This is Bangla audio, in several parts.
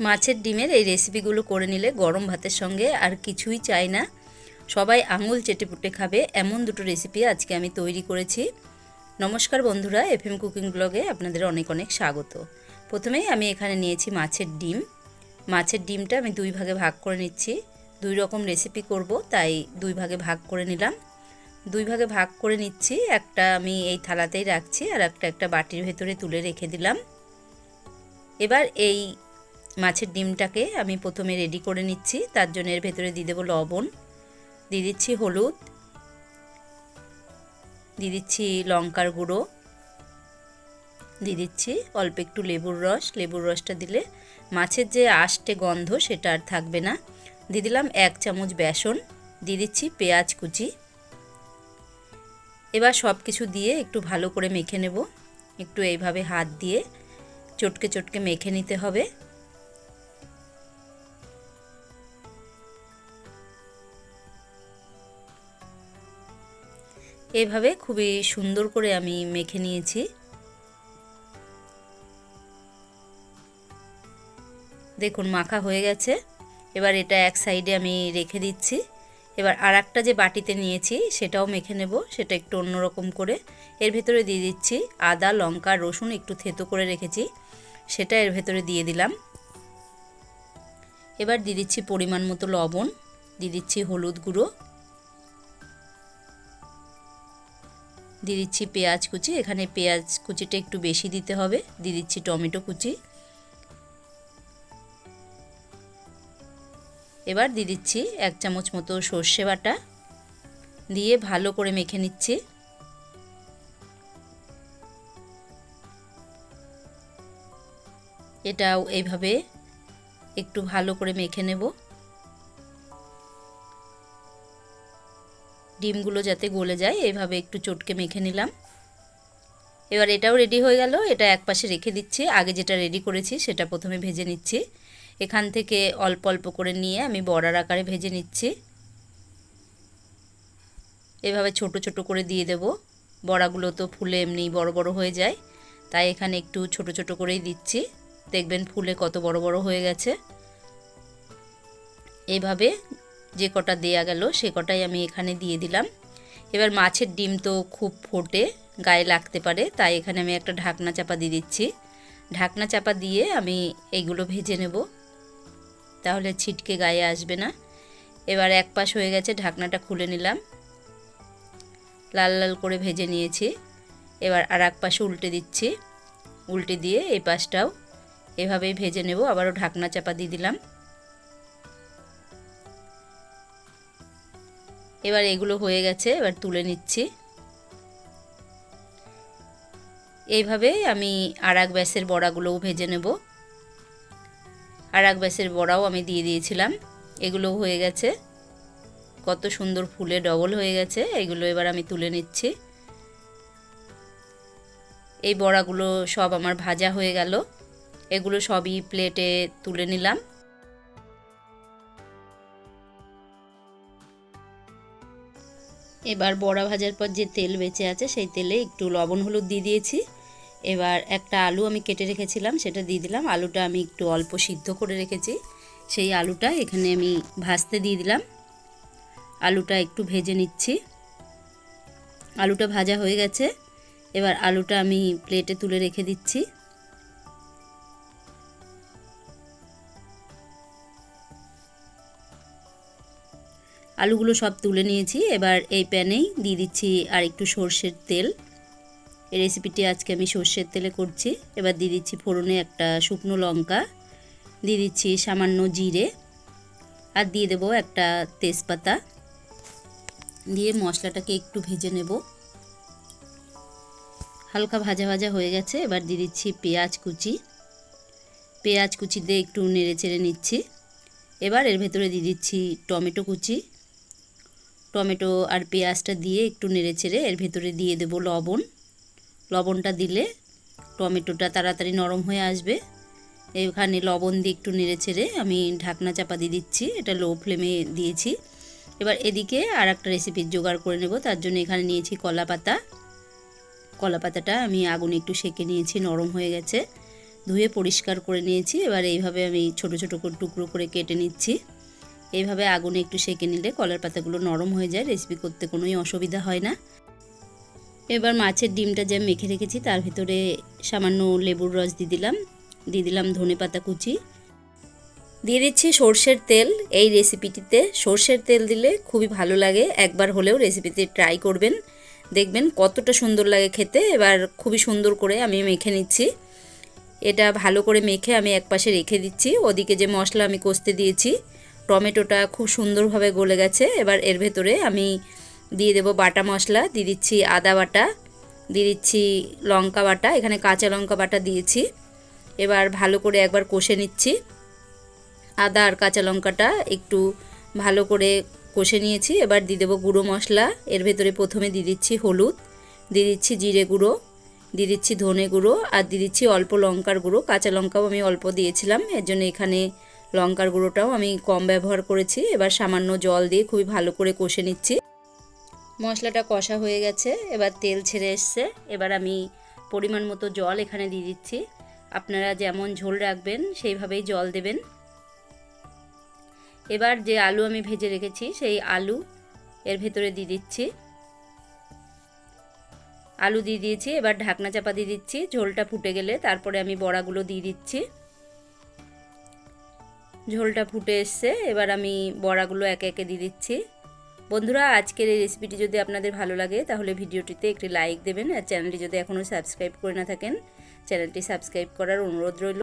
মাছের ডিমের এই রেসিপিগুলো করে নিলে গরম ভাতের সঙ্গে আর কিছুই চাই না। সবাই আঙুল চেটেপুটে খাবে, এমন দুটো রেসিপি আজকে আমি তৈরি করেছি। নমস্কার বন্ধুরা, এফএম কুকিং ব্লগে আপনাদের অনেক অনেক স্বাগত। প্রথমেই আমি এখানে নিয়েছি মাছের ডিম। মাছের ডিমটা আমি দুই ভাগে ভাগ করে নিচ্ছি। দুই রকম রেসিপি করব, তাই দুই ভাগে ভাগ করে নিলাম। দুই ভাগে ভাগ করে নিচ্ছি, একটা আমি এই থালাতেই রাখছি আর একটা একটা বাটির ভেতরে তুলে রেখে দিলাম। এবার এই মাছের ডিমটাকে আমি প্রথমে রেডি করে নিচ্ছি। তার জন্য এর ভেতরে দিয়ে দেবো লবণ, দিয়ে দিচ্ছি হলুদ, দিয়ে দিচ্ছি লঙ্কার গুঁড়ো, দিয়ে দিচ্ছি অল্প একটু লেবুর রস। লেবুর রসটা দিলে মাছের যে আষ্টে গন্ধ সেটা আর থাকবে না। দিয়ে দিলাম এক চামচ বেসন, দিয়ে দিচ্ছি পেঁয়াজ কুচি। এবার সব কিছু দিয়ে একটু ভালো করে মেখে নেব। একটু এইভাবে হাত দিয়ে চটকে চটকে মেখে নিতে হবে। এভাবে খুবই সুন্দর করে আমি মেখে নিয়েছি। দেখুন, মাখা হয়ে গেছে। এবার এটা এক সাইডে আমি রেখে দিচ্ছি। এবার আর একটা যে বাটিতে নিয়েছি, সেটাও মেখে নেব। সেটা একটু অন্যরকম করে। এর ভেতরে দিয়ে দিচ্ছি আদা, লঙ্কা, রসুন একটু থেতো করে রেখেছি। সেটা এর ভেতরে দিয়ে দিলাম। এবার দিয়ে দিচ্ছি পরিমাণ মতো লবণ, দিয়ে দিচ্ছি হলুদ গুঁড়ো। দিয়ে দিচ্ছি পেঁয়াজ কুচি, এখানে পেঁয়াজ কুচিটা একটু বেশি দিতে হবে, দিয়ে দিচ্ছি টমেটো কুচি। এবার দিয়ে দিচ্ছি এক চামচ মতো সর্ষে বাটা, দিয়ে ভালো করে মেখে নিচ্ছি। এটাও এইভাবে একটু ভালো করে মেখে নেব। ডিমগুলো যাতে গলে যায়, এভাবে একটু চটকে মেখে নিলাম। এবার এটাও রেডি হয়ে গেল। এটা এক পাশে রেখে দিচ্ছি। আগে যেটা রেডি করেছি, সেটা প্রথমে ভেজে নিচ্ছি। এখান থেকে অল্প অল্প করে নিয়ে আমি বড়ার আকারে ভেজে নিচ্ছি। এভাবে ছোট ছোট করে দিয়ে দেব। বড়াগুলো তো ফুলে এমনি বড় বড় হয়ে যায়। তাই এখানে একটু ছোট ছোট করেই দিচ্ছি। দেখবেন ফুলে কত বড় বড় হয়ে গেছে। এইভাবে যে কটা দেয়া গেল সে কটাই আমি এখানে দিয়ে দিলাম। এবার মাছের ডিম তো খুব ফোটে, গায়ে লাগতে পারে, তাই এখানে আমি একটা ঢাকনা চাপা দিয়ে দিচ্ছি। ঢাকনা চাপা দিয়ে আমি এইগুলো ভেজে নেব। তাহলে ছিটকে গায়ে আসবে না। এবার এক পাশ হয়ে গেছে, ঢাকনাটা খুলে নিলাম। লাল লাল করে ভেজে নিয়েছি। এবার আর এক পাশে উল্টে দিচ্ছি। উল্টে দিয়ে এই পাশটাও এভাবেই ভেজে নেব। আবারও ঢাকনা চাপা দিয়ে দিলাম। এবার এগুলো হয়ে গেছে, এবার তুলে নিচ্ছি। এইভাবে আমি আর এক ব্যাসের বড়াগুলোও ভেজে নেব। আর এক ব্যাসের বড়াও আমি দিয়ে দিয়েছিলাম, এগুলোও হয়ে গেছে। কত সুন্দর ফুলে ডবল হয়ে গেছে, এগুলো এবার আমি তুলে নিচ্ছি। এই বড়াগুলো সব আমার ভাজা হয়ে গেল, এগুলো সবই প্লেটে তুলে নিলাম। এবার বড়া ভাজার পর যে তেল বেঁচে আছে সেই তেলে একটু লবণ, হলুদ দিয়ে দিয়েছি। এবার একটা আলু আমি কেটে রেখেছিলাম, সেটা দিয়ে দিলাম। আলুটা আমি একটু অল্প সিদ্ধ করে রেখেছি। সেই আলুটা এখানে আমি ভাজতে দিয়ে দিলাম। আলুটা একটু ভেজে নিচ্ছি। আলুটা ভাজা হয়ে গেছে। এবার আলুটা আমি প্লেটে তুলে রেখে দিচ্ছি। আলুগুলো সব তুলে নিয়েছি। এবার এই প্যানেই দিয়ে দিচ্ছি আর একটু সর্ষের তেল। এই রেসিপিটি আজকে আমি সর্ষের তেলে করছি। এবার দিয়ে দিচ্ছি ফোড়নে একটা শুকনো লঙ্কা। দিয়ে দিচ্ছি সামান্য জিরে। আর দিয়ে দেবো একটা তেজপাতা। দিয়ে মশলাটাকে একটু ভেজে নেব। হালকা ভাজা ভাজা হয়ে গেছে। এবার দিয়ে দিচ্ছি পেঁয়াজ কুচি। পেঁয়াজ কুচি দিয়ে একটু নেড়ে চেড়ে নিচ্ছি। এবার এর ভেতরে দিয়ে দিচ্ছি টমেটো কুচি। টমেটো আর পেঁয়াজটা দিয়ে একটু নেড়ে চেড়ে এর ভেতরে দিয়ে দেবো লবণ। লবণটা দিলে টমেটোটা তাড়াতাড়ি নরম হয়ে আসবে। এখানে লবণ দিয়ে একটু নেড়ে চেড়ে আমি ঢাকনা চাপা দিয়ে দিচ্ছি, এটা লো ফ্লেমে দিয়েছি। এবার এদিকে আর একটা রেসিপির জোগাড় করে নেব, তার জন্য এখানে নিয়েছি কলা পাতা কলা পাতাটা আমি আগুনে একটু সেকে নিয়েছি, নরম হয়ে গেছে। ধুয়ে পরিষ্কার করে নিয়েছি, এবার এইভাবে আমি ছোট ছোট করে টুকরো করে কেটে নিচ্ছি। এইভাবে আগুনে একটু সেঁকে নিলে কলার পাতাগুলো নরম হয়ে যায় রেসিপি করতে কোনোই অসুবিধা হয় না। এবার মাছের ডিমটা যে মেখে রেখেছি, তার ভিতরে সামান্য লেবুর রস দিয়ে দিলাম দিয়ে দিলাম ধনে পাতা কুচি। দিয়ে দিচ্ছি সর্ষের তেল, এই রেসিপিটিতে সর্ষের তেল দিলে খুবই ভালো লাগে, একবার হলেও রেসিপিতে ট্রাই করবেন। দেখবেন কতটা সুন্দর লাগে খেতে, এবার খুবই সুন্দর করে আমি মেখে নিচ্ছি। এটা ভালো করে মেখে আমি একপাশে রেখে দিচ্ছি, ওদিকে যে মশলা আমি কষতে দিয়েছি টমেটোটা খুব সুন্দরভাবে গলে গেছে। এবার এর ভেতরে আমি দিয়ে দেব বাটা মশলা, দিয়ে দিচ্ছি আদা বাটা, দিয়ে দিচ্ছি লঙ্কা বাটা, এখানে কাঁচা লঙ্কা বাটা দিয়েছি। এবার ভালো করে একবার কষে নিচ্ছি। আদা আর কাঁচা লঙ্কাটা একটু ভালো করে কষে নিয়েছি। এবার দিয়ে দেবো গুঁড়ো মশলা, এর ভেতরে প্রথমে দিয়ে দিচ্ছি হলুদ, দিয়ে দিচ্ছি জিরে গুঁড়ো, দিয়ে দিচ্ছি ধনে গুঁড়ো, আর দিয়ে দিচ্ছি অল্প লঙ্কার গুঁড়ো। কাঁচা লঙ্কাও আমি অল্প দিয়েছিলাম, এর জন্য এখানে লঙ্কার গুঁড়োটাও আমি কম ব্যবহার করেছি। এবার সামান্য জল দিয়ে খুবই ভালো করে কষে নিচ্ছি। মশলাটা কষা হয়ে গেছে, এবার তেল ছেড়ে এসছে। এবার আমি পরিমাণ মতো জল এখানে দিয়ে দিচ্ছি। আপনারা যেমন ঝোল রাখবেন, সেইভাবেই জল দেবেন। এবার যে আলু আমি ভেজে রেখেছি, সেই আলু এর ভেতরে দিয়ে দিচ্ছি। আলু দিয়ে দিয়েছি, এবার ঢাকনা চাপা দিয়ে দিচ্ছি। ঝোলটা ফুটে গেলে তারপরে আমি বড়াগুলো দিয়ে দিচ্ছি। ঝোলটা ফুটে এসছে। এবার আমি বড়াগুলো একে একে দিয়ে দিচ্ছি। বন্ধুরা, আজকের এই রেসিপিটি যদি আপনাদের ভালো লাগে, তাহলে ভিডিওটিতে একটি লাইক দেবেন আর চ্যানেলটি যদি এখনও সাবস্ক্রাইব করে না থাকেন চ্যানেলটি সাবস্ক্রাইব করার অনুরোধ রইল।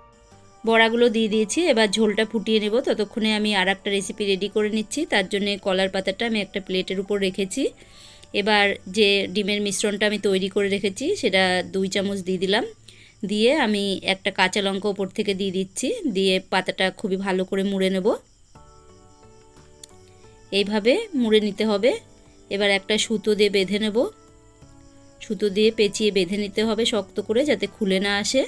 বড়াগুলো দিয়ে দিয়েছি, এবার ঝোলটা ফুটিয়ে নেব। ততক্ষণে আমি আর একটা রেসিপি রেডি করে নিচ্ছি। তার জন্য কলার পাতাটা আমি একটা প্লেটের উপর রেখেছি। এবার যে ডিমের মিশ্রণটা আমি তৈরি করে রেখেছি, সেটা দুই চামচ দিয়ে দিলাম। দিয়ে আমি একটা কাঁচা লঙ্কা ওপর থেকে দিয়ে দিচ্ছি। দিয়ে পাতাটা খুবই ভালো করে মুড়ে নেব। এইভাবে মুড়ে নিতে হবে। এবার একটা সুতো দিয়ে বেঁধে নেব। সুতো দিয়ে পেঁচিয়ে বেঁধে নিতে হবে শক্ত করে যাতে খুলে না আসে।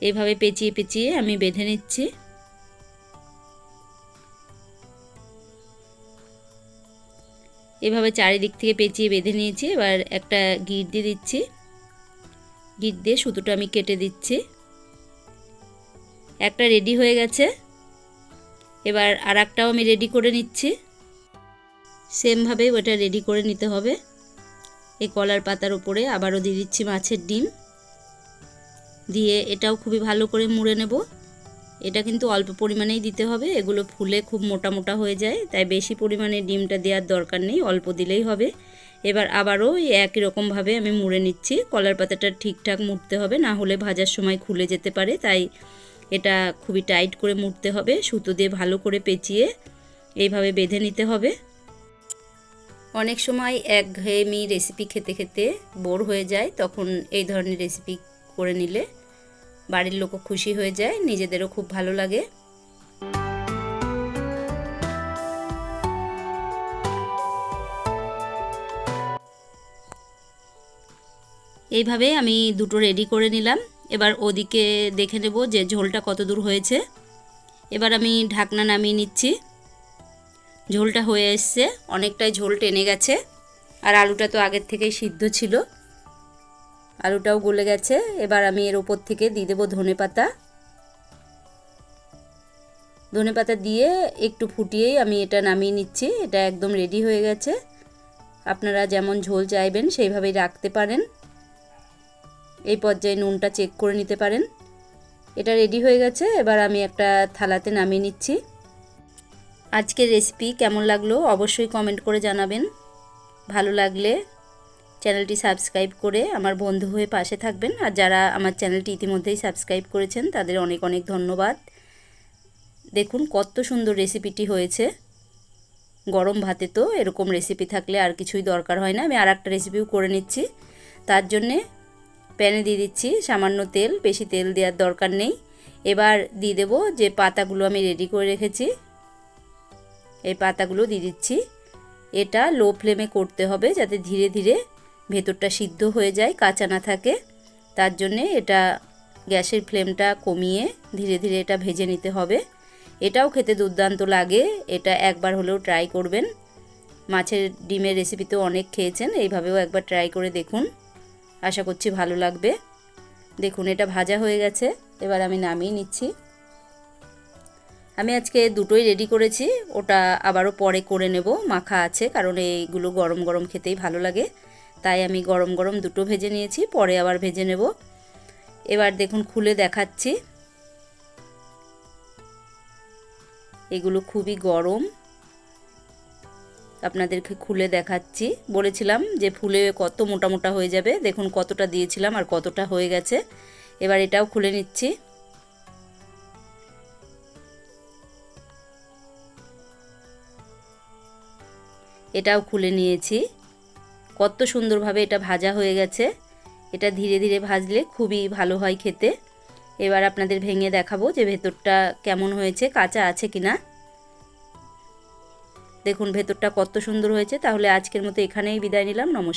এভাবে পেঁচিয়ে পেঁচিয়ে আমি বেঁধে নিচ্ছি। এভাবে চারিদিক থেকে পেঁচিয়ে বেঁধে নিয়েছি। এবার একটা গিট দিয়ে দিচ্ছি। গিট দিয়ে সুতোটা আমি কেটে দিচ্ছি। একটা রেডি হয়ে গেছে। এবার আর একটাও আমি রেডি করে নিচ্ছি। সেমভাবে ওটা রেডি করে নিতে হবে। এই কলার পাতার উপরে আবারও দিয়ে দিচ্ছি মাছের ডিম। দিয়ে এটাও খুবই ভালো করে মুড়ে নেব। এটা কিন্তু অল্প পরিমাণেই দিতে হবে। এগুলো ফুলে খুব মোটা মোটা হয়ে যায়, তাই বেশি পরিমাণে ডিমটা দেওয়ার দরকার নেই, অল্প দিলেই হবে। এবার আবারও একই রকমভাবে আমি মুড়ে নিচ্ছি। কলার পাতাটা ঠিকঠাক মুড়তে হবে, না হলে ভাজার সময় খুলে যেতে পারে, তাই এটা খুবই টাইট করে মুড়তে হবে, সুতো দিয়ে ভালো করে পেঁচিয়ে এইভাবে বেঁধে নিতে হবে। অনেক সময় এক ঘেয়েমি রেসিপি খেতে খেতে বোর হয়ে যায়, তখন এই ধরনের রেসিপি করে নিলে বাড়ির লোকও খুশি হয়ে যায়, নিজেদেরও খুব ভালো লাগে। এইভাবে আমি দুটো রেডি করে নিলাম। এবার ওদিকে দেখে নেব যে ঝোলটা কত দূর হয়েছে। এবার আমি ঢাকনা নামিয়ে নিচ্ছি। ঝোলটা হয়ে এসছে, অনেকটাই ঝোল টেনে গেছে। আর আলুটা তো আগের থেকেই সিদ্ধ ছিল। আলুটাও গলে গেছে। এবার আমি এর ওপর থেকে দিয়ে দেবো ধনে পাতা। ধনে পাতা দিয়ে একটু ফুটিয়েই আমি এটা নামিয়ে নিচ্ছি। এটা একদম রেডি হয়ে গেছে। আপনারা যেমন ঝোল চাইবেন, সেইভাবেই রাখতে পারেন। এই পর্যায়ে নুনটা চেক করে নিতে পারেন। এটা রেডি হয়ে গেছে, এবার আমি একটা থালাতে নামিয়ে নিচ্ছি। আজকের রেসিপি কেমন লাগল অবশ্যই কমেন্ট করে জানাবেন। ভালো লাগলে চ্যানেলটি সাবস্ক্রাইব করে আমার বন্ধু হয়ে পাশে থাকবেন, আর যারা আমার চ্যানেলটি ইতিমধ্যেই সাবস্ক্রাইব করেছেন, তাদের অনেক অনেক ধন্যবাদ। দেখুন কত সুন্দর রেসিপিটি হয়েছে। গরম ভাতে তো এরকম রেসিপি থাকলে আর কিছুই দরকার হয় না। আমি আর একটা রেসিপিও করে নিচ্ছি। তার জন্যে প্যানে দিয়ে দিচ্ছি, সামান্য তেল, বেশি তেল দেওয়ার দরকার নেই। এবার দিয়ে দেবো যে পাতাগুলো আমি রেডি করে রেখেছি, এই পাতাগুলো দিয়ে দিচ্ছি। এটা লো ফ্লেমে করতে হবে যাতে ধীরে ধীরে ভেতরটা সিদ্ধ হয়ে যায়, কাঁচা না থাকে। তার জন্যে এটা গ্যাসের ফ্লেমটা কমিয়ে ধীরে ধীরে এটা ভেজে নিতে হবে। এটাও খেতে দুর্দান্ত লাগে, এটা একবার হলেও ট্রাই করবেন। মাছের ডিমের রেসিপি তো অনেক খেয়েছেন, এইভাবেও একবার ট্রাই করে দেখুন। আশা করছি ভালো লাগবে। দেখুন, এটা ভাজা হয়ে গেছে। এবার আমি নামিয়ে নিচ্ছি। আমি আজকে দুটোই রেডি করেছি। ওটা আবারও পরে করে নেব। মাখা আছে, কারণ এইগুলো গরম গরম খেতেই ভালো লাগে। তাই আমি গরম গরম দুটো ভেজে নিয়েছি। পরে আবার ভেজে নেব। এবার দেখুন, খুলে দেখাচ্ছি। এগুলো খুবই গরম। আপনাদেরকে খুলে দেখাচ্ছি। বলেছিলাম যে ফুলে কত মোটা মোটা হয়ে যাবে। দেখুন কতটা দিয়েছিলাম আর কতটা হয়ে গেছে। এবার এটাও খুলে নিচ্ছি। এটাও খুলে নিয়েছি। কত সুন্দরভাবে এটা ভাজা হয়ে গেছে। এটা ধীরে ধীরে ভাজলে খুবই ভালো হয় খেতে। এবার আপনাদের ভেঙে দেখাবো যে ভেতরটা কেমন হয়েছে, কাঁচা আছে কি না দেখুন ভেতরটা কত সুন্দর হয়েছে তাহলে আজকের মতো এখানেই বিদায় নিলাম নমস্কার।